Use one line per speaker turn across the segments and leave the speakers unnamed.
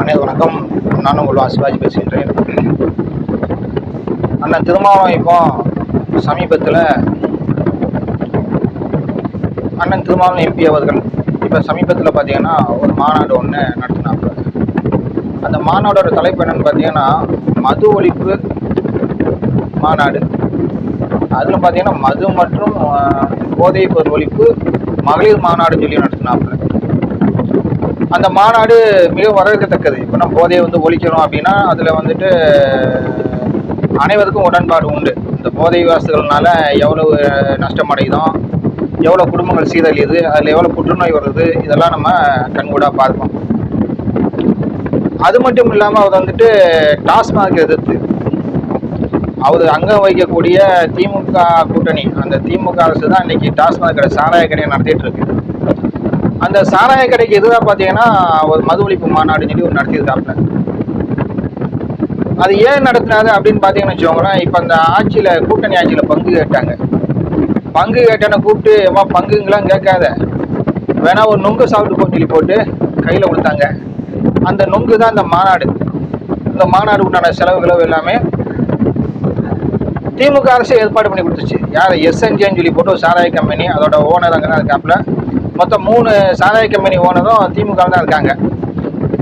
அனைவரும் வணக்கம். நான் உங்கள் வாசிவாஜி பேசுகின்றேன் அண்ணன் திருமாவளவன் இப்போ சமீபத்தில் அண்ணன் திருமாவளம் எம்பி அவர்கள் இப்போ சமீபத்தில் பார்த்தீங்கன்னா ஒரு மாநாடு ஒன்று நடத்தினாங்க. அந்த மாநாடோட தலைப்பு என்னன்னு பார்த்தீங்கன்னா மது ஒழிப்பு மாநாடு. அதில் பார்த்தீங்கன்னா மது மற்றும் போதை போதைப் பொருள் ஒழிப்பு மகளிர் மாநாடுன்னு சொல்லி நடத்தினாப்புல. அந்த மாநாடு மிக வரவேற்கத்தக்கது. இப்போ நம்ம போதையை வந்து ஒழிக்கணும் அப்படின்னா அதில் வந்துட்டு அனைவருக்கும் உடன்பாடு உண்டு. இந்த போதை வாசுகள்னால எவ்வளவு நஷ்டம் அடையுதோம் எவ்வளோ குடும்பங்கள் சீரழியுது அதில் எவ்வளோ புற்றுநோய் வருது இதெல்லாம் நம்ம கண்கூடாக பார்ப்போம். அது மட்டும் இல்லாமல் அவர் வந்துட்டு டாஸ்மாக் எதிர்த்து அவர் அங்கம் வகிக்கக்கூடிய திமுக கூட்டணி அந்த திமுக அரசு தான் இன்னைக்கு டாஸ்மாக் கடை சாராய கடையை நடத்திட்டு இருக்கு. அந்த சாராய கடைக்கு எதிராக பார்த்தீங்கன்னா ஒரு மது ஒழிப்பு மாநாடுன்னு சொல்லி ஒரு நடத்தியிருக்காப்புல. அது ஏன் நடத்தினாது அப்படின்னு பார்த்தீங்கன்னு வச்சுக்கோங்களேன் இப்போ அந்த ஆட்சியில் கூட்டணி ஆட்சியில் பங்கு கேட்டாங்க. பங்கு கேட்டேன்னு கூப்பிட்டு எம்மா பங்குங்களாம் கேட்காத. வேணா ஒரு நுங்கு சாப்பிட்டு போன்னு சொல்லி போட்டு கையில் கொடுத்தாங்க. அந்த நுங்கு தான் இந்த மாநாடு. இந்த மாநாடு உண்டான செலவு கிளவு எல்லாமே திமுக அரசு ஏற்பாடு பண்ணி கொடுத்துச்சு. யார் எஸ்என்ஜேன்னு சொல்லி போட்டு ஒரு சாராய கம்பெனி அதோட ஓனர் அங்கே தான் இருக்காப்புல. மொத்தம் மூணு சாராய கம்பெனி ஓனரும் திமுக தான் இருக்காங்க.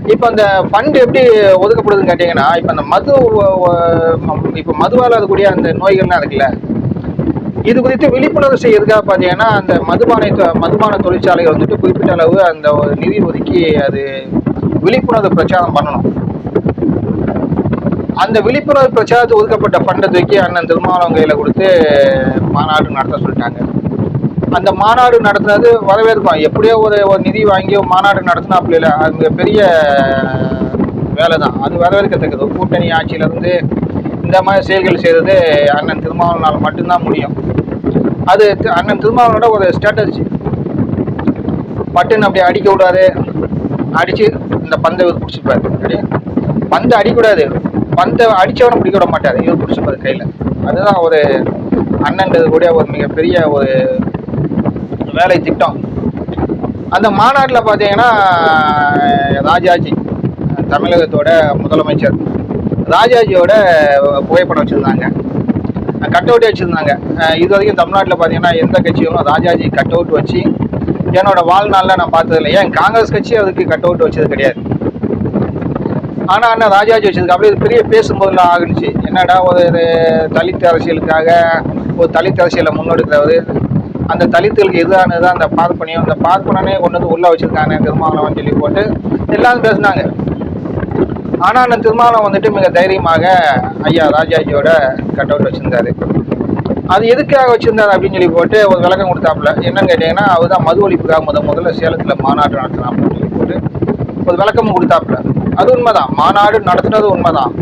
இப்போ அந்த ஃபண்ட் எப்படி ஒதுக்கப்படுதுன்னு கேட்டிங்கன்னா இப்போ அந்த மது இப்போ மதுவால் அதுக்கூடிய அந்த நோய்கள்லாம் இருக்குல்ல இது குறித்து விழிப்புணர்வு செய்யறதுக்காக பார்த்தீங்கன்னா அந்த மதுபானை தொ- மதுபான தொழிற்சாலைகள் வந்துட்டு குறிப்பிட்ட அளவு அந்த நிதி ஒதுக்கி அது விழிப்புணர்வு பிரச்சாரம் பண்ணணும். அந்த விழிப்புணர்வு பிரச்சாரத்துக்கு ஒதுக்கப்பட்ட ஃபண்டை தூக்கி அண்ணன் திருமாவளவன் கையில் கொடுத்து மாநாடு நடத்த சொல்லிட்டாங்க. அந்த மாநாடு நடத்துனது வரவேற்கும் எப்படியோ ஒரு ஒரு நிதி வாங்கி மாநாடு நடத்தினா அப்படி இல்லை அது பெரிய வேலை தான் அது வரவேற்கத்தக்கது. கூட்டணி ஆட்சியிலேருந்து இந்த மாதிரி செயல்கள் செய்கிறது அண்ணன் திருமாவளவனால் மட்டும்தான் முடியும். அது அண்ணன் திருமாவளவனோட ஒரு ஸ்ட்ராட்டஜி பட்டுன்னு அப்படி அடிக்க விடாது. அடித்து இந்த பந்தை இவர் பிடிச்சிப்பாரு. பந்தை அடிக்கூடாது பந்தை அடித்தவனை பிடிக்க விட மாட்டார். இவர் பிடிச்சிருப்பார் கையில். அதுதான் ஒரு அண்ணன்றது கூட ஒரு மிகப்பெரிய ஒரு வேலை திட்டம். அந்த மாநாட்டில் பார்த்தீங்கன்னா ராஜாஜி தமிழகத்தோட முதலமைச்சர். ராஜாஜியோட புகைப்படம் வச்சுருந்தாங்க. கட் அவுட்டே வச்சுருந்தாங்க. இது வரைக்கும் தமிழ்நாட்டில் பார்த்தீங்கன்னா எந்த கட்சியும் ராஜாஜி கட் அவுட் வச்சு என்னோட வாழ்நாளில் நான் பார்த்ததில்லை. ஏன் காங்கிரஸ் கட்சி அதுக்கு கட் அவுட் வச்சது கிடையாது. ஆனால் அண்ணா ராஜாஜி வச்சிருக்க அப்படியே பெரிய பேசும்போதெல்லாம் ஆகிடுச்சு. என்னடா ஒரு தலித் அரசியலுக்காக ஒரு தலித் அரசியலை முன்னெடுக்கிறவர் அந்த தலித்துகளுக்கு எதிரானது அந்த பார்ப்பனையும் அந்த பார்ப்பனனே கொண்டு வந்து உள்ளே வச்சுருக்காங்க திருமாவளவன் சொல்லி போட்டு. எல்லாரும் பேசினாங்க. ஆனால் அந்த திருமாவளம் வந்துட்டு மிக தைரியமாக ஐயா ராஜாஜியோட கட் அவுட் அது எதுக்காக வச்சுருந்தார் அப்படின்னு சொல்லி போட்டு ஒரு விளக்கம் கொடுத்தாப்புல. என்னன்னு கேட்டிங்கன்னா அவர் தான் மது ஒழிப்புக்காக முத முதல்ல சேலத்தில் மாநாடு நடத்தினான் அப்படின்னு சொல்லி போட்டு ஒரு விளக்கமும் கொடுத்தாப்புல. அது உண்மைதான். மாநாடு நடத்தினது உண்மைதான்.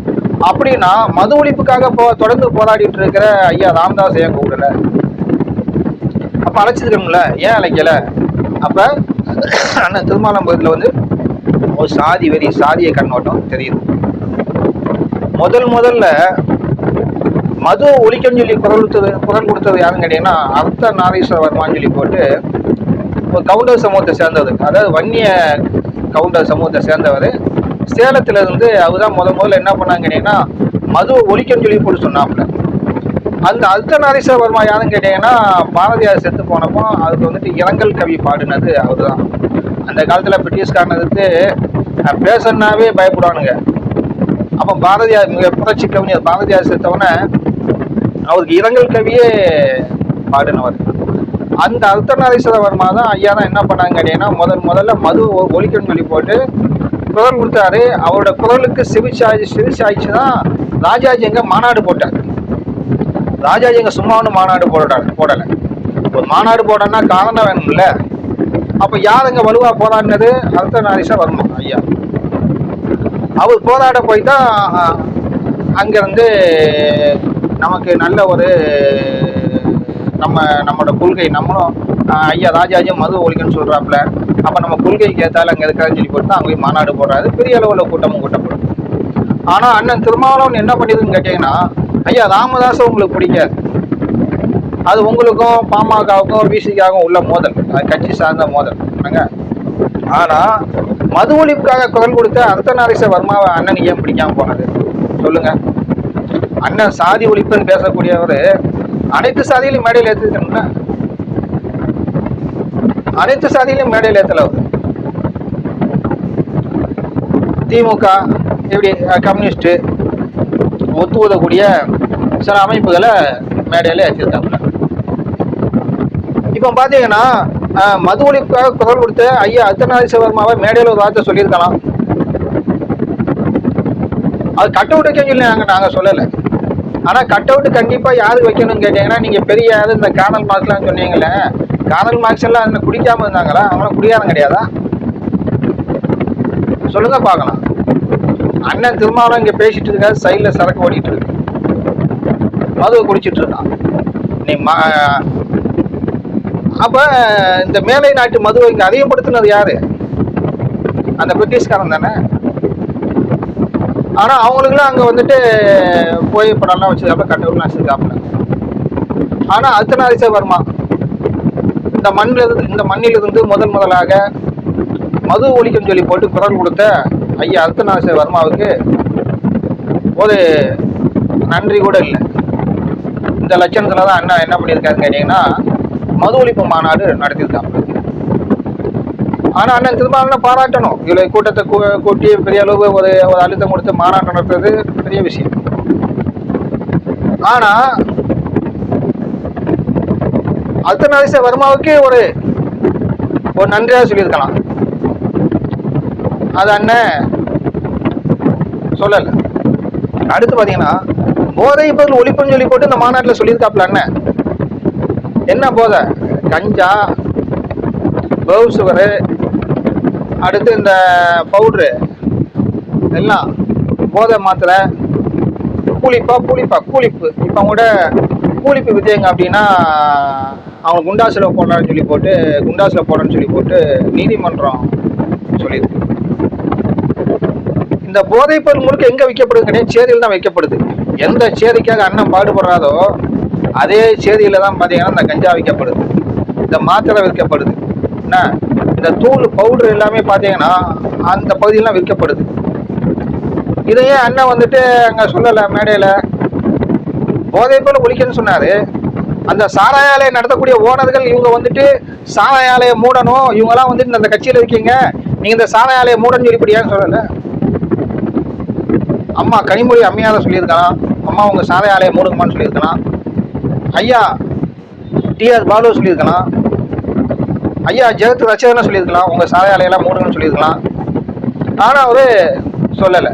அப்படின்னா மது ஒழிப்புக்காக போ தொடர்ந்து போராடிட்டு இருக்கிற ஐயா ராமதாஸ் ஏன் கூப்பிடல? அப்போ அழைச்சிருக்கணும்ல? ஏன் அழைக்கல? அப்போ அண்ணன் திருமாலம்புரத்துல வந்து ஒரு சாதி வெறி சாதிய கண்ணோட்டம் தெரியுது. முதல் முதல்ல மது ஒழிக்கன்னு சொல்லி குரல் கொடுத்தது குரல் கொடுத்தது யாருன்னு கேட்டீங்கன்னா அர்த்த நாரீஸ்வர வர்மான்னு சொல்லி போட்டு ஒரு கவுண்டர் சமூகத்தை சேர்ந்தவர். அதாவது வன்னிய கவுண்டர் சமூகத்தை சேர்ந்தவர். சேலத்தில் இருந்து அவர் தான் முத முதல்ல என்ன பண்ணாங்க கேட்டீங்கன்னா மது ஒழிக்கன்னு சொல்லி போட்டு சொன்னாப்புல. அந்த அர்த்தநாரீஸ்வர யாருன்னு கேட்டீங்கன்னா பாரதியார் செத்து போனப்போ அதுக்கு வந்துட்டு இரங்கல் கவி பாடினது அவர் தான் அந்த காலத்தில் பிரிட்டிஷ்காரனுக்கு பேசணுன்னாவே பயப்படுவானுங்க. அப்போ பாரதியார் மிக புரட்சி கவிஞர் பாரதியார் செத்தவனே அவருக்கு இரங்கல் கவியே பாடினவர். அந்த அர்த்தநாரீஸ்வர வர்மா தான் ஐயா தான் என்ன பண்ணாங்க கேட்டீங்கன்னா முதல் முதல்ல மது ஒ- ஒழிக்கணும்னு சொல்லி போட்டு குரல் கொடுத்தாரு. அவரோட குரலுக்கு சிவிச்சாய்ச்சி சிவிச்சாய்ச்சி தான் ராஜாஜி எங்கே மாநாடு போட்டார். ராஜாஜி எங்கள் சும்மா ஒன்று மாநாடு போடாரு போடலை. ஒரு மாநாடு போடன்னா காரணம் வேணும்ல. அப்போ யார் அங்கே வலுவாக போராடினது அர்த்தநாரீஸ்வர வர்மா ஐயா. அவர் போராட போய் தான் அங்கேருந்து நமக்கு நல்ல ஒரு நம்ம நம்மளோட கொள்கை நம்மளும் ஐயா ராஜாஜியும் மது ஒழிக்கணும்னு சொல்கிறாப்புல அப்போ நம்ம கொள்கைக்கு ஏற்றாலும் அங்கே இருக்காதுன்னு சொல்லி போட்டு தான் அங்கே போய் மாநாடு போடுறாரு. பெரிய அளவில் கூட்டமும் கூட்டப்படும். ஆனால் அண்ணன் திருமாவளவன் என்ன பண்ணியதுன்னு கேட்டிங்கன்னா ஐயா ராமதாஸ் உங்களுக்கு பிடிக்காது அது உங்களுக்கும் பாமகவுக்கும் பிசிக்காகவும் உள்ள மோதல். அது கட்சி சார்ந்த மோதல். ஆனால் ஆனா மது ஒழிப்புக்காக குரல் கொடுத்த அர்த்தநாரீச வர்மாவை அண்ணன் ஏன் பிடிக்காம போனது? சொல்லுங்க. அண்ணன் சாதி ஒழிப்புன்னு பேசக்கூடியவர் அனைத்து சாதியிலும் மேடையில் ஏற்றுக்கணும்ல அனைத்து சாதியிலும் மேடையில் ஏற்றல அவர் திமுக இப்படி அஹ், கம்யூனிஸ்ட் ஒத்து உதக்கூடிய சில அமைப்புகளை மேடையில் ஏற்றிருக்காங்க இப்போ பார்த்தீங்கன்னா மது ஒழிப்புக்காக குரல் கொடுத்த ஐயா அர்த்தநாதி சிவர்மாவை மேடையில் ஒரு வார்த்தை சொல்லியிருக்கலாம். அது கட் அவுட் வைக்க சொல்லி நாங்கள் நாங்கள் சொல்லலை. ஆனால் கட் அவுட் கண்டிப்பாக யாருக்கு வைக்கணும்னு கேட்டீங்கன்னா நீங்கள் பெரிய யாரு இந்த காதல் மார்க்ஸ்லாம் சொன்னீங்களே காதல் மார்க்ஸ் எல்லாம் அதில் குடிக்காமல் இருந்தாங்களா? அவங்களாம் குடியாரம் கிடையாதா? சொல்லுங்கள் பார்க்கலாம். அண்ணன் திருமாவளம் இங்கே பேசிட்டு இருக்காரு சைடில் சரக்கு ஓடிட்டு இருக்கு. மதுவை குடிச்சிட்டு இருக்கான். நீ ம அப்போ இந்த மேலை நாட்டு மதுவை இங்கே அதிகப்படுத்தினது யாரு? அந்த பிரிட்டிஷ்காரன் தானே? ஆனால் அவங்களுக்குலாம் அங்கே வந்துட்டு போய் படம்லாம் வச்சிருக்காப்புல கட்டவுலாம் வச்சிருக்காப்புல ஆனால் அர்த்தநாரிச வர்மா இந்த மண்ணில் இருந்து இந்த மண்ணிலிருந்து முதன் முதலாக மது ஒழிக்கும் சொல்லி போட்டு குரல் கொடுத்த ஐயா அர்த்தநாரிச வர்மாவுக்கு ஒரு நன்றி கூட இல்லை. இந்த லட்சணத்தில் தான் அண்ணா என்ன பண்ணியிருக்காருன்னு கேட்டிங்கன்னா மது ஒழிப்பு மாநாடு நடத்தியிருக்காங்க. ஆனால் அண்ணன் திருமாவளவனை பாராட்டணும். இவ்வளோ கூட்டத்தை கூ- கூட்டி பெரிய அளவு ஒரு ஒரு அழுத்தம் கொடுத்து மாநாட்டம் நடத்துறது பெரிய விஷயம். ஆனால் அர்த்தநாதீச வர்மாவுக்கு ஒரு ஒரு நன்றியாக சொல்லியிருக்கலாம். அது அண்ணன் சொல்லலை. அடுத்து பார்த்தீங்கன்னா போதை பொருள் ஒழிப்புன்னு சொல்லி போட்டு இந்த மாநாட்டில் சொல்லியிருக்காப்புல அண்ணன் என்ன போதை? கஞ்சா பவு சுகரு அடுத்து இந்த பவுட்ரு எல்லாம் போதை மாத்திரை கூலிப்பா கூலிப்பா கூலிப்பு இப்போ கூட கூலிப்பு வித்தியங்க அப்படின்னா அவங்க குண்டாசில் போடலான்னு சொல்லி போட்டு குண்டாசில் போடணும்னு சொல்லி போட்டு நீதிமன்றம் சொல்லியிருக்கு. இந்த போதைப் பொருள் முழுக்க எங்கே விற்கப்படுது கிடையாது சேரியில் தான் வைக்கப்படுது எந்த சேரிக்காக அண்ணன் பாடுபடுறாதோ அதே சேதியில் தான் பார்த்தீங்கன்னா இந்த கஞ்சா விற்கப்படுது. இந்த மாத்திரை விற்கப்படுது. என்ன? இந்த தூள் பவுடர் எல்லாமே பார்த்தீங்கன்னா அந்த பகுதியெல்லாம் விற்கப்படுது. இதையே அண்ணன் வந்துட்டு அங்கே சொல்லலை மேடையில்? போதைப் பொருள் ஒழிக்கணும்னு அந்த சாராயாலயம் நடத்தக்கூடிய ஓனர்கள் இவங்க வந்துட்டு சாராயாலயை மூடணும். இவங்கெல்லாம் வந்துட்டு இந்த கட்சியில் இருக்கீங்க. நீங்கள் இந்த சாராயாலயை மூடன்னு சொல்லிப்படியான்னு சொல்லலை. அம்மா கனிமொழி அம்மையார சொல்லியிருக்கலாம் அம்மா உங்கள் சாராய ஆலையை மூடுங்கம்மான்னு சொல்லியிருக்கலாம் ஐயா டிஆர் பாலு சொல்லியிருக்கலாம் ஐயா ஜெகத் ரச்சகனை சொல்லியிருக்கலாம். உங்கள் சாலை ஆலையெல்லாம் மூடுங்கன்னு சொல்லியிருக்கலாம். ஆனால் அவர் சொல்லலை.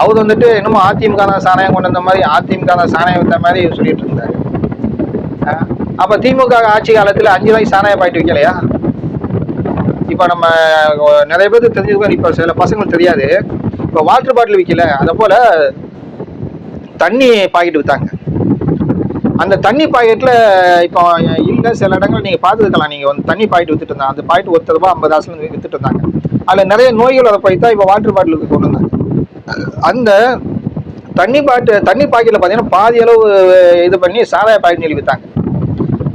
அவர் வந்துட்டு இன்னமும் அதிமுக தான் சாராயம் கொண்டு வந்த மாதிரி அதிமுக தான் சாராயம் வைத்த மாதிரி சொல்லிட்டு இருந்தார். அப்போ திமுக ஆட்சி காலத்தில் அஞ்சு ரூபாய்க்கு சாராயம் பாயிட்டு வைக்கலையா? இப்போ நம்ம நிறைய பேருக்கு தெரிஞ்சுக்கோ இப்போ சில பசங்களுக்கு தெரியாது. இப்போ வாட்டர் பாட்டில் விற்கல அதை போல் தண்ணி பாக்கெட் விற்றாங்க அந்த தண்ணி பாக்கெட்டில் இப்போ இல்லை சில இடங்கள் நீங்கள் பார்த்துருக்கலாம் நீங்கள் வந்து தண்ணி பாக்கெட் விற்றுட்டு இருந்தாங்க. அந்த பாக்கெட் ஒருத்தர் ரூபா ஐம்பது காசுல வித்துட்டு இருந்தாங்க. அதில் நிறைய நோய்கள் அதை போய் தான் இப்போ வாட்டர் பாட்டிலுக்கு கொண்டு வந்தாங்க. அந்த தண்ணி பாட்டு தண்ணி பாக்கெட்டில் பார்த்தீங்கன்னா பாதி அளவு இது பண்ணி சாராய பாக்கெட் சொல்லி விற்றாங்க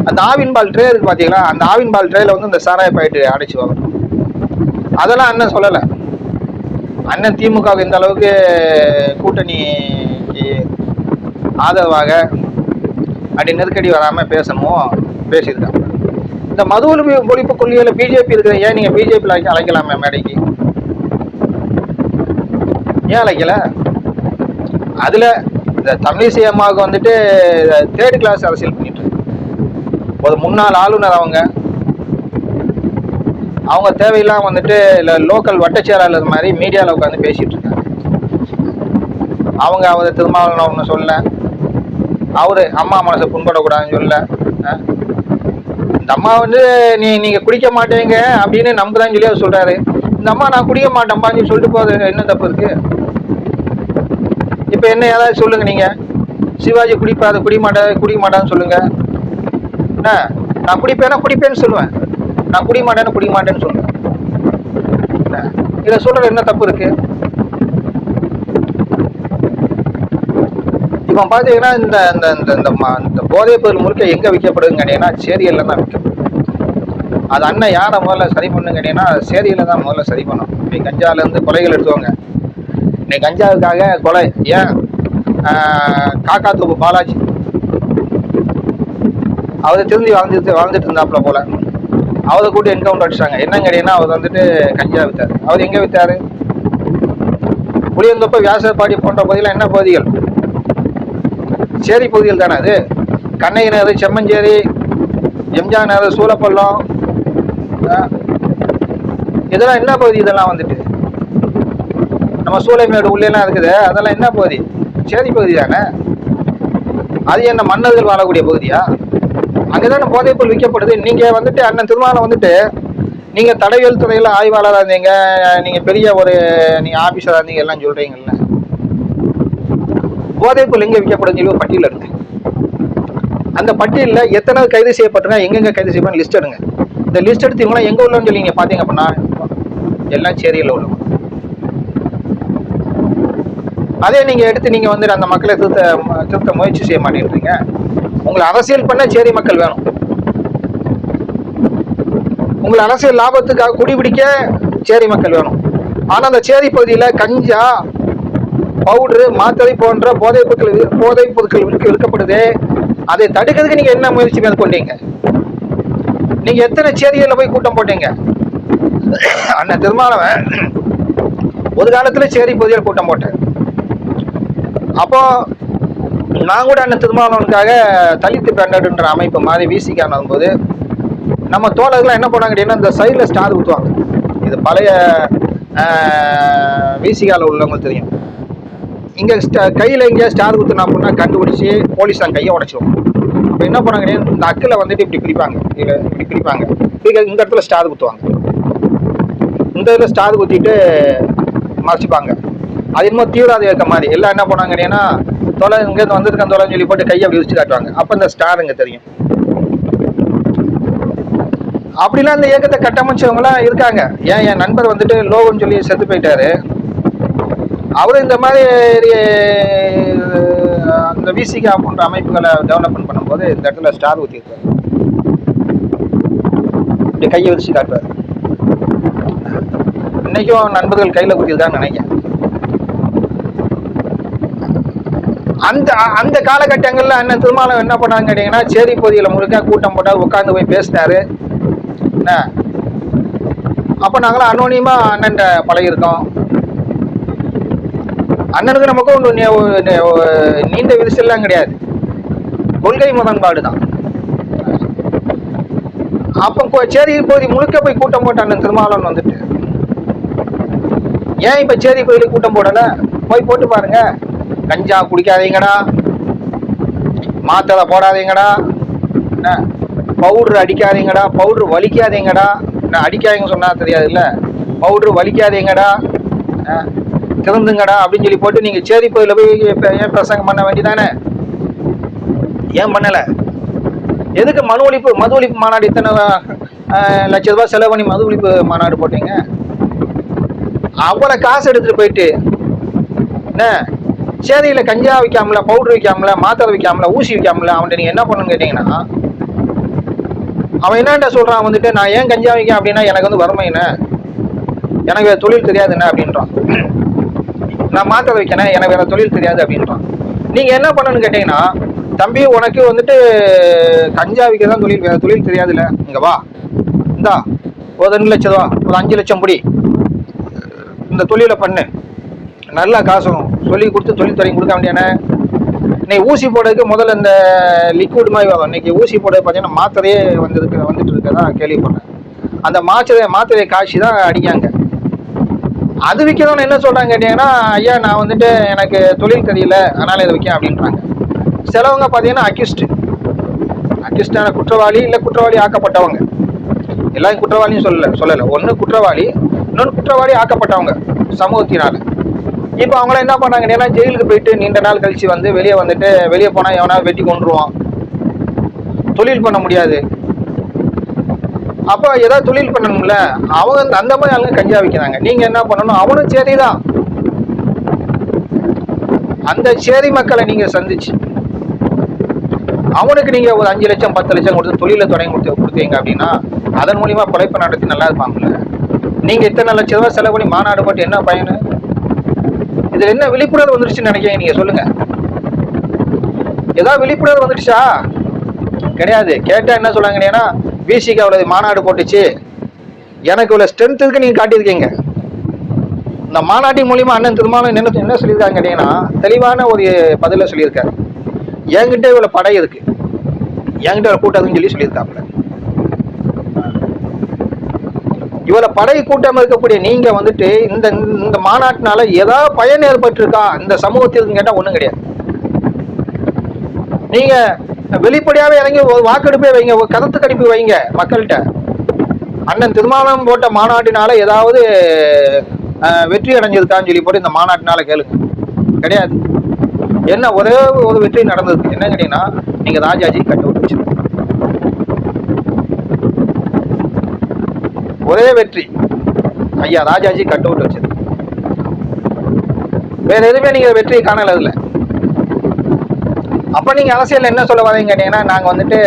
அந்த ஆவின் பால் ட்ரே இருக்கு பார்த்தீங்களா அந்த ஆவின் பால் ட்ரேல வந்து இந்த சாராய பாக்கெட் அடைச்சு வரும் அதெல்லாம் அண்ணன் சொல்லலை. அண்ணன் திமுகவுக்கு இந்த அளவுக்கு கூட்டணிக்கு ஆதரவாக அப்படி நெருக்கடி வராமல் பேசணுமோ? பேசியிருக்காங்க. இந்த மது ஒழிப்பு கொள்கையில் பிஜேபி இருக்கிற ஏன் நீங்கள் பிஜேபியில் அழைக்கலாமே மேடைக்கு? ஏன் அழைக்கல? அதில் இந்த தமிழிசை அம்மாவுக்கு வந்துட்டு தேர்ட் கிளாஸ் அரசியல் பண்ணிட்டு ஒரு முன்னாள் ஆளுநர் அவங்க அவங்க தேவையெல்லாம் வந்துட்டு இல்லை லோக்கல் வட்ட மாதிரி மீடியாவில் உட்காந்து பேசிகிட்டு இருக்காங்க. அவங்க அவர் திருமாவளவன் ஒன்று சொல்ல அவரு அம்மா மனசை புண்படக்கூடாதுன்னு சொல்ல இந்த அம்மா வந்து நீ நீங்கள் குடிக்க மாட்டீங்க அப்படின்னு நம்புதான்னு சொல்லி அவர் சொல்கிறாரு இந்த அம்மா நான் குடிக்க மாட்டேன்பான்னு சொல்லிட்டு போகிறது என்ன தப்பு இருக்குது இப்போ என்ன ஏதாவது சொல்லுங்கள் நீங்கள் சிவாஜி குடிப்பாரு குடி மாட்டா குடிக்க மாட்டான்னு சொல்லுங்கள் என்ன நான் குடிப்பேன்னா குடிப்பேன்னு சொல்லுவேன். நான் குடி மாட்டேன்னு குடிக்க மாட்டேன்னு சொல்றேன். இதை சொல்றது என்ன தப்பு இருக்கு? இப்போ பார்த்தீங்கன்னா இந்த இந்த இந்த இந்த இந்த போதைப் பொருள் முழுக்க எங்கே விற்கப்படுதுன்னு கேட்டீங்கன்னா சேரியல்ல தான் விற்கப்படுது. அது அண்ணன் யாரை முதல்ல சரி பண்ணுன்னு கேட்டீங்கன்னா சேரியில தான் முதல்ல சரி பண்ணும். இப்போ கஞ்சாலேருந்து கொலைகள் எடுத்துவாங்க இன்னைக்கு கஞ்சாவுக்காக கொலை. ஏன்? காக்கா தூப்பு பாலாஜி. அவர் திருந்தி வாழ்ந்துட்டு வாழ்ந்துட்டு இருந்தாப்புல போல. அவரை கூட்டி என்கவுண்டர் அடிச்சாங்க என்னன்னு கேட்டீங்கன்னா அவர் வந்துட்டு கஞ்சா வித்தார் அவர் எங்கே வித்தார் புளியந்தொப்ப வியாசப்பாடி போன்ற பகுதியில் என்ன பகுதிகள்? சேரி பகுதிகள் தானே அது? கண்ணகி நகர் செம்மஞ்சேரி எம்ஜிஆர் நகர் சூலப்பள்ளம் இதெல்லாம் என்ன பகுதி இதெல்லாம் வந்துட்டு? நம்ம சூளைமேடு உள்ளேலாம் இருக்குது. அதெல்லாம் என்ன பகுதி? சேரி பகுதி தானே? அது என்ன மன்னர்கள் வாழக்கூடிய பகுதியா? அங்கதானே போதைப்பொருள் விற்கப்படுது. நீங்க வந்துட்டு அண்ணன் திருமாவளம் வந்துட்டு நீங்க தடவியல் துறையில ஆய்வாளராக இருந்தீங்க நீங்க பெரிய ஒரு நீங்க ஆஃபீஸராக இருந்தீங்க எல்லாம் சொல்றீங்கல்ல. போதைப்பொருள் எங்க விற்கப்படுதுன்னு சொல்லி ஒரு பட்டியல் எடுங்க அந்த பட்டியலில் எத்தனை கைது செய்யப்பட்டிருக்கா எங்கெங்க கைது செய்யப்படும் லிஸ்ட் எடுங்க. இந்த லிஸ்ட் எடுத்து இவங்களாம் எங்க உள்ளன்னு சொல்லி நீங்கள் பார்த்தீங்க அப்படின்னா எல்லாம் சேரியில் உள்ளவங்க அதே நீங்கள் எடுத்து நீங்கள் வந்து அந்த மக்களை திருத்த திருத்த முயற்சி செய்ய மாட்டேன்றீங்க. உங்களை அரசியல் பண்ண சேரி மக்கள் வேணும். உங்களை அரசியல் லாபத்துக்காக குடிபிடிக்க சேரி மக்கள் வேணும். ஆனால் அந்த சேரி பகுதியில் கஞ்சா பவுடரு மாத்திரை போன்ற போதைப் பொருட்கள் போதைப் பொருட்கள் விற்கப்படுது அதை தடுக்கிறதுக்கு நீங்கள் என்ன முயற்சி மேற்கொண்டீங்க? நீங்கள் எத்தனை சேரிகளில் போய் கூட்டம் போட்டீங்க? அண்ணன் திருமாவளவன் ஒரு காலத்தில் சேரி பகுதியில் கூட்டம் போட்டேன் அப்போ நான் கூட அண்ணன் திருமாவளவனுக்காக தலித்து பேண்டடுன்ற அமைப்பு மாதிரி விசிக்கான போது நம்ம தோழர்கள்லாம் என்ன பண்ணாங்க அப்படின்னா இந்த சைடில் ஸ்டார் ஊற்றுவாங்க இது பழைய விசிகால உள்ளவங்களுக்கு தெரியும். இங்கே கையில் எங்கேயா ஸ்டார் ஊற்றுனா அப்படின்னா கண்டுபிடிச்சி போலீஸ் தான் கையை உடச்சிடும் அப்போ என்ன பண்ணாங்க இந்த அக்கில் வந்துட்டு இப்படி பிரிப்பாங்க இதில் இப்படி பிரிப்பாங்க இப்படி இந்த இடத்துல ஸ்டார் குத்துவாங்க இந்த இதில் ஸ்டார் ஊற்றிட்டு மறைச்சிப்பாங்க. அது இன்னும் தீவிரவாத இயக்க மாதிரி. எல்லாம் என்ன பண்ணாங்க தொலை இங்கேருந்து வந்திருக்கேன் தொலைன்னு சொல்லி போட்டு கையை அப்படி வச்சு காட்டுவாங்க. அப்போ இந்த ஸ்டார் இங்கே தெரியும். அப்படிலாம் இந்த இயக்கத்தை கட்டமைச்சவங்களாம் இருக்காங்க. ஏன்? என் நண்பர் வந்துட்டு லோகன்னு சொல்லி செத்து போயிட்டாரு. அவரும் இந்த மாதிரி அந்த விசிகா போன்ற அமைப்புகளை டெவலப்மெண்ட் பண்ணும்போது இந்த இடத்துல ஸ்டார் ஊற்றிருக்காரு இப்படி கையை விரிச்சு காட்டுவார். இன்னைக்கும் நண்பர்கள் கையில் குத்திருக்கான்னு நினைக்கிறேன். அந்த அந்த காலகட்டங்களில் அண்ணன் திருமாவளவன் என்ன பண்ணாங்க கேட்டீங்கன்னா சேரி பகுதியில் முழுக்க கூட்டம் போட்டால் உட்காந்து போய் பேசினாரு. என்ன அப்போ நாங்களாம் அன்னோனியமாக அண்ணன் பழகிருக்கோம் அண்ணனுக்கு நமக்கும் ஒன்று நீண்ட விரிசல்லாம் கிடையாது. கொள்கை முரண்பாடு தான். அப்போ சேரி பகுதி முழுக்க போய் கூட்டம் போட்ட அண்ணன் திருமாவளவன் வந்துட்டு ஏன் இப்போ சேரி கோயிலுக்கு கூட்டம் போடலை? போய் போட்டு பாருங்கள் கஞ்சா குடிக்காதீங்கடா. மாத்திரை போடாதீங்கடா. என்ன? பவுடர் அடிக்காதீங்கடா. பவுடர் வலிக்காதீங்கடா. என்ன அடிக்காதீங்க சொன்னா தெரியாதுல்ல? பவுடர் வலிக்காதீங்கடா. திறந்துங்கடா அப்படின்னு சொல்லி போட்டு நீங்கள் சேரி கோயிலில் போய் ஏன் பிரசங்கம் பண்ண வேண்டியதானே? ஏன் பண்ணலை? எதுக்கு மது ஒழிப்பு மது ஒழிப்பு மாநாடு இத்தனை லட்ச ரூபாய் செலவு பண்ணி மது ஒழிப்பு மாநாடு போட்டீங்க? அவ்வளோ காசு எடுத்துகிட்டு போயிட்டு என்ன? சேதையில் கஞ்சா விற்காமல பவுடர் விற்காமல மாத்திரை விற்காமல ஊசி விற்காமல அவன்கிட்ட நீங்க என்ன பண்ணுன்னு கேட்டீங்கன்னா அவன் என்ன சொல்றான் வந்துட்டு நான் ஏன் கஞ்சா வைக்க அப்படின்னா எனக்கு வந்து வறுமை என்ன? எனக்கு வேற தொழில் தெரியாது என்ன? அப்படின்றான். நான் மாத்திரை வைக்கணும் எனக்கு வேற தொழில் தெரியாது அப்படின்றான். நீங்க என்ன பண்ணணும்னு கேட்டீங்கன்னா தம்பி உனக்கு வந்துட்டு கஞ்சா விற்க தான் தொழில் வேற தொழில் தெரியாதுல்ல. இங்க வா. இந்தா ஒரு ரெண்டு லட்சம் ரூபா ஒரு அஞ்சு லட்சம் முடி இந்த தொழிலை பண்ணு. நல்லா காசும் சொல்லி கொடுத்து தொழில் தொடங்கி கொடுக்க வேண்டியானே இன்னைக்கு ஊசி போடுறதுக்கு முதல்ல இந்த லிக்விட் மாதிரி வரும். இன்னைக்கு ஊசி போட பார்த்தீங்கன்னா மாத்திரையே வந்ததுக்கு வந்துட்டு இருக்கதா கேள்விப்பட்டேன். அந்த மாத்திரை மாத்திரையை காய்ச்சி தான் அடிக்காங்க அது விற்கிறவங்க என்ன சொல்கிறாங்க கேட்டிங்கன்னா ஐயா நான் வந்துட்டு எனக்கு தொழில் தெரியல அதனால் இதை விற்க அப்படின்றாங்க. சிலவங்க பார்த்தீங்கன்னா அக்யூஸ்டு அக்யூஸ்டான குற்றவாளி இல்லை குற்றவாளி ஆக்கப்பட்டவங்க. எல்லாரும் குற்றவாளியும் சொல்லலை சொல்லலை. ஒன்று குற்றவாளி இன்னொன்று குற்றவாளி ஆக்கப்பட்டவங்க சமூகத்தினால். இப்போ அவங்களாம் என்ன பண்ணாங்க? ஜெயிலுக்கு போயிட்டு நீண்ட நாள் கழிச்சு வந்து வெளியே வந்துட்டு வெளியே போனால் எவனா வெட்டி கொண்டுருவான் தொழில் பண்ண முடியாது. அப்போ ஏதாவது தொழில் பண்ணணும்ல? அவங்க அந்த- அந்த மாதிரி ஆளுங்க கஞ்சா விற்கிறாங்க நீங்க என்ன பண்ணணும்? அவனும் சரிதான் அந்த சேரி மக்களை நீங்க சந்திச்சு. அவனுக்கு நீங்க ஒரு அஞ்சு லட்சம் பத்து லட்சம் கொடுத்து தொழிலை தொடங்கி கொடுத்து கொடுத்தீங்க அப்படின்னா அதன் மூலியமா பிழைப்பு நடத்தி நல்லா இருப்பாங்கல்ல. நீங்க இத்தனை லட்ச ரூபாய் செலவு பண்ணி மாநாடு போட்டு என்ன பயனு? இதுல என்ன விழிப்புணர்வு வந்துருச்சுன்னு நினைக்கிறீங்க நீங்க? சொல்லுங்க. ஏதாவது விழிப்புணர்வு வந்துடுச்சா கிடையாது. கேட்டா என்ன சொல்றாங்கன்னா பிசிக்கு அவ்வளவு மாநாடு போட்டுச்சு. எனக்கு இவ்வளவு ஸ்ட்ரென்த் இருக்கு நீங்க காட்டியிருக்கீங்க. இந்த மாநாட்டின் மூலியமா அண்ணன் திருமாவளவன் என்ன என்ன சொல்லியிருக்காங்க கேட்டீங்கன்னா தெளிவான ஒரு பதில சொல்லியிருக்காரு. என்கிட்ட இவ்வளவு படை இருக்கு. என்கிட்ட ஒரு சொல்லி சொல்லியிருக்காப்புல. இவளை படை கூட்டம் இருக்கக்கூடிய நீங்க வந்துட்டு இந்த இந்த மாநாட்டினால ஏதாவது பயன் ஏற்பட்டிருக்கா? இந்த சமூகத்தில் கேட்டால் ஒன்றும் கிடையாது. நீங்க வெளிப்படையாவே இறங்கி ஒரு வாக்கெடுப்பே வைங்க ஒரு கருத்து கணிப்பு வைங்க மக்கள்கிட்ட. அண்ணன் திருமாவளவன் போட்ட மாநாட்டினால ஏதாவது வெற்றி அடைஞ்சிருக்கான்னு சொல்லி போட்டு இந்த மாநாட்டினால கேளுங்க. கிடையாது. என்ன ஒரே ஒரு வெற்றி நடந்தது என்ன கேட்டீங்கன்னா நீங்க ராஜாஜி கட்டு விட்டு வச்சிருக்கீங்க. ஒரே வெற்றி. ஐயா ராஜாஜி கட் அவுட் வச்சது. வேற எதுவுமே நீங்க வெற்றியை காணல அதுல அப்ப நீங்க அரசியல் என்ன சொல்ல வரீங்க கேட்டீங்கன்னா நாங்க வந்துட்டு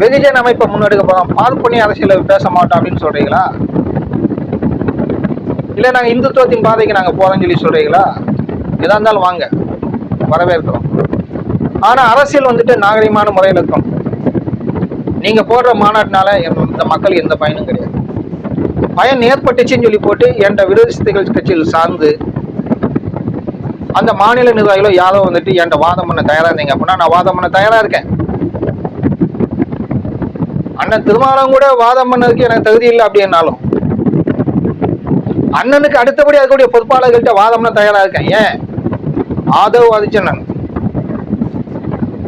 வெகுஜன அமைப்பை முன்னெடுக்க போறோம். பண்ணி அரசியல பேச மாட்டோம் அப்படின்னு சொல்றீங்களா? இல்ல நாங்க இந்துத்துவத்தின் பாதைக்கு நாங்க போறோம்னு சொல்லி சொல்றீங்களா? எதா இருந்தாலும் வாங்க வரவேற்கிறோம். ஆனா அரசியல் வந்துட்டு நாகரிகமான முறையில் இருக்கும். நீங்க போடுற மாநாட்டினால இந்த மக்களுக்கு எந்த பயனும் கிடையாது. பயன் ஏற்பட்டுச்சுன்னு சொல்லி போட்டு என்கிட்ட விரோதி கட்சியில் சார்ந்து அந்த மாநில நிர்வாகிகளோ யாரோ வந்துட்டு என்கிட்ட வாதம் பண்ண தயாரா இருந்தீங்க அப்படின்னா நான் வாதம் பண்ண தயாரா இருக்கேன். அண்ணன் திருமாவளவன் கூட வாதம் பண்ணதுக்கு எனக்கு தகுதி இல்லை அப்படின்னாலும். அண்ணனுக்கு அடுத்தபடி இருக்கக்கூடிய பொறுப்பாளர்கள்ட்ட வாதம் பண்ண தயாரா இருக்கேன். ஏன்? ஆதவ் ஆதிச்சனன்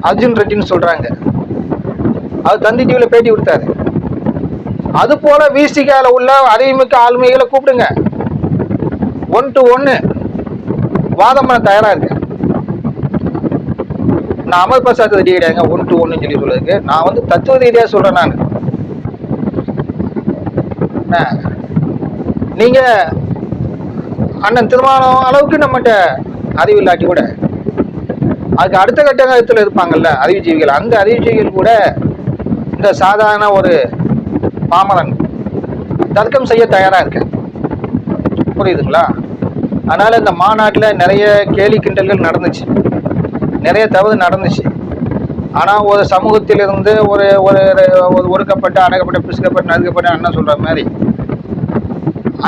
அர்ஜுன் ரெட்டின்னு சொல்றாங்க. அவர் தந்தி டிவியில் பேட்டி கொடுத்தாரு. அது போல விசிகால உள்ள அறிவுமிக்க ஆளுமைகளை கூப்பிடுங்க. ஒன் டு ஒன்று வாதம் பண்ண தயாராக இருக்கு. நான் அமர் பிரசாத் ரெடி கிடையாங்க ஒன் டு ஒன்னு சொல்லி சொல்லுறதுக்கு நான் வந்து தத்துவ ரீதியாக சொல்கிறேன் நான். நீங்கள் அண்ணன் திருமணம் அளவுக்கு நம்மகிட்ட அறிவு இல்லாட்டி கூட அதுக்கு அடுத்த கட்டத்தில் இருப்பாங்கல்ல அறிவுஜீவிகள். அந்த அறிவுஜீவிகள் கூட இந்த சாதாரண ஒரு பாமரன் தர்க்கம் செய்ய தயாராக இருக்கேன் புரியுதுங்களா? அதனால் இந்த மாநாட்டில் நிறைய கேலி கிண்டல்கள் நடந்துச்சு. நிறைய தவறு நடந்துச்சு. ஆனால் ஒரு சமூகத்திலிருந்து ஒரு ஒரு ஒரு ஒடுக்கப்பட்ட அடக்கப்பட்ட பிசுக்கப்பட்ட நறுக்கப்பட்ட அண்ணன் சொல்கிற மாதிரி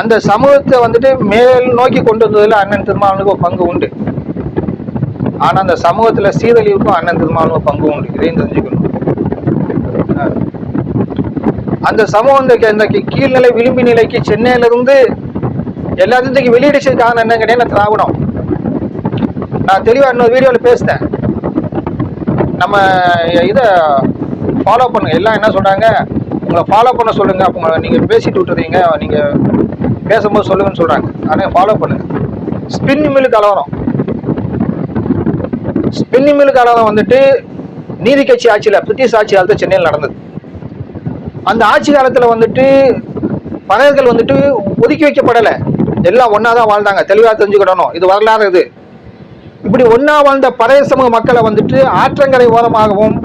அந்த சமூகத்தை வந்துட்டு மேல் நோக்கி கொண்டு வந்ததில் அண்ணன் திருமாவளவனுக்கு ஒரு பங்கு உண்டு. ஆனால் அந்த சமூகத்தில் சீரழிவுக்கும் அண்ணன் திருமாவளவனுக்கு பங்கு உண்டு. இதையும் தெரிஞ்சுக்கணும். அந்த சமூகம் இந்த இந்த கீழ்நிலை விளிம்பு நிலைக்கு சென்னையிலிருந்து எல்லாத்தையும் வெளியிடுச்சது காரணம் என்ன கேட்டீங்கன்னா திராவிடம். நான் தெளிவாக இன்னொரு வீடியோவில் பேசினேன் நம்ம இதை ஃபாலோ பண்ணுங்க. எல்லாம் என்ன சொல்கிறாங்க உங்களை ஃபாலோ பண்ண சொல்லுங்க. அப்போ நீங்கள் பேசிட்டு விட்டுறீங்க. நீங்கள் பேசும்போது சொல்லுங்கன்னு சொல்கிறாங்க அதனால் ஃபாலோ பண்ணுங்க. ஸ்பின் மில்லு கலவரம் ஸ்பின் மில்லு கலவரம் வந்துட்டு நீதி கட்சி ஆட்சியில் பிரிட்டிஷ் ஆட்சியால் தான் சென்னையில் நடந்தது. அந்த ஆட்சி காலத்தில் வந்துட்டு பறையர்கள் வந்துட்டு ஒதுக்கி வைக்கப்படலை. எல்லாம் ஒன்றா தான் வாழ்ந்தாங்க. தெளிவாக தெரிஞ்சுக்கிடணும். இது வரலாறு இது. இப்படி ஒன்றா வாழ்ந்த பழைய சமூக மக்களை வந்துட்டு ஆற்றங்கரை ஓரமாகவும்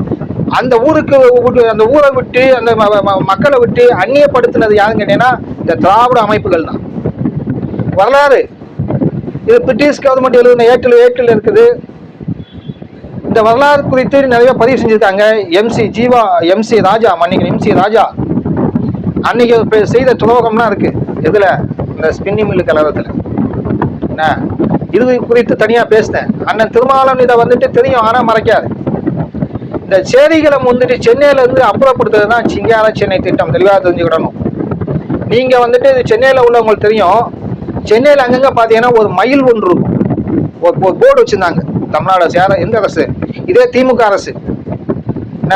அந்த ஊருக்கு விட்டு- அந்த ஊரை விட்டு அந்த ம- மக்களை விட்டு அந்நியப்படுத்தினது யாருன்னு கேட்டீங்கன்னா இந்த திராவிட அமைப்புகள் தான். வரலாறு. இது பிரிட்டிஷ் கவர்மெண்ட் எழுதின ஏட்டில் ஏட்டில் இருக்குது. இந்த வரலாறு குறித்து நிறைய பதிவு செஞ்சிருக்காங்க. எம்சி ஜீவா எம்சி ராஜா மன்னிக்கணும். எம்சி ராஜா. அன்னைக்கு செய்த துரோகம்லாம் இருக்கு. எதுல? இந்த ஸ்பின்னி மில்லு கலவரத்தில். என்ன? இது குறித்து தனியா பேசினேன். அண்ணன் திருமாவளவன் இதை வந்துட்டு தெரியும். ஆனா மறைக்காது. இந்த சேரிகளை வந்துட்டு சென்னையில இருந்து அப்புறப்படுத்துறது தான் சிங்கார சென்னை திட்டம். தெளிவாக தெரிஞ்சுக்கிடணும். நீங்க வந்துட்டு இது சென்னையில உள்ளவங்களுக்கு தெரியும். சென்னையில் அங்கங்க பார்த்தீங்கன்னா ஒரு மயில் ஒன்று இருக்கும். ஒரு ஒரு போர்டு வச்சுருந்தாங்க. தமிழ்நாடு சேர எந்த அரசு? இதே திமுக அரசு. என்ன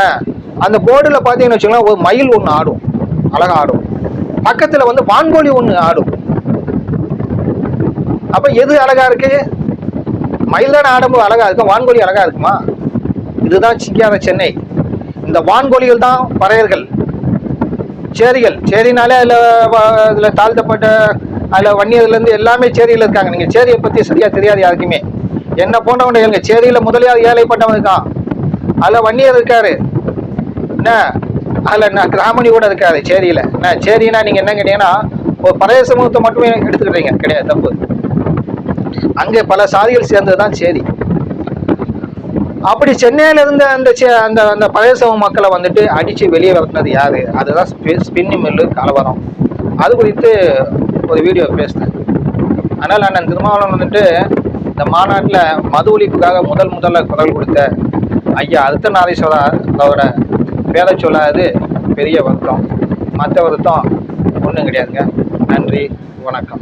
அந்த போர்டில் பார்த்தீங்கன்னு வச்சுக்கோங்களேன் ஒரு மயில் ஒன்று ஆடும். அழகா ஆடும். பக்கத்தில் வந்து வான்கோழி ஒன்று ஆடும். அப்போ எது அழகா இருக்கு? மயில் தானே ஆடும்போது அழகா இருக்கும் வான்கோழி அழகா இருக்குமா? இதுதான் சிக்கியான சென்னை. இந்த வான்கோழிகள் தான் பறையர்கள் சேரிகள். சேரினாலே அதில் இதில் தாழ்த்தப்பட்ட அதில் வன்னியர்லேருந்து எல்லாமே சேரியில் இருக்காங்க. நீங்கள் சேரியை பற்றி சரியாக தெரியாது யாருக்குமே. என்ன போன்றவன் எங்க சேரியில் முதலியார் ஏழைப்பட்டவன் இருக்கான். அதில் வன்னியர் இருக்காரு. என்ன? அதில் நான் கிராமணி கூட இருக்காது சேரியில் என்ன? சேரினா நீங்கள் என்ன கேட்டீங்கன்னா ஒரு பழைய சமூகத்தை மட்டுமே எடுத்துக்கிட்டீங்க கிடையாது தப்பு. அங்கே பல சாதிகள் சேர்ந்தது தான் சேரி அப்படி சென்னையில இருந்த அந்த சே- அந்த அந்த பழைய சமூக மக்களை வந்துட்டு அடிச்சு வெளியே விரட்டினது யாரு? அதுதான் ஸ்பின்னி மில்லு கலவரம். அது குறித்து ஒரு வீடியோ பேசினேன். அதனால் அண்ணன் திருமாவளவன் வந்துட்டு இந்த மாநாட்டில் மது ஒழிப்புக்காக முதல் முதல்ல குரல் கொடுத்த ஐயா அர்த்தநாதீஸ்வரா அவரோட பேரை சொல்லாது பெரிய வருத்தம். மற்ற வருத்தம் ஒன்றும் கிடையாதுங்க. நன்றி வணக்கம்.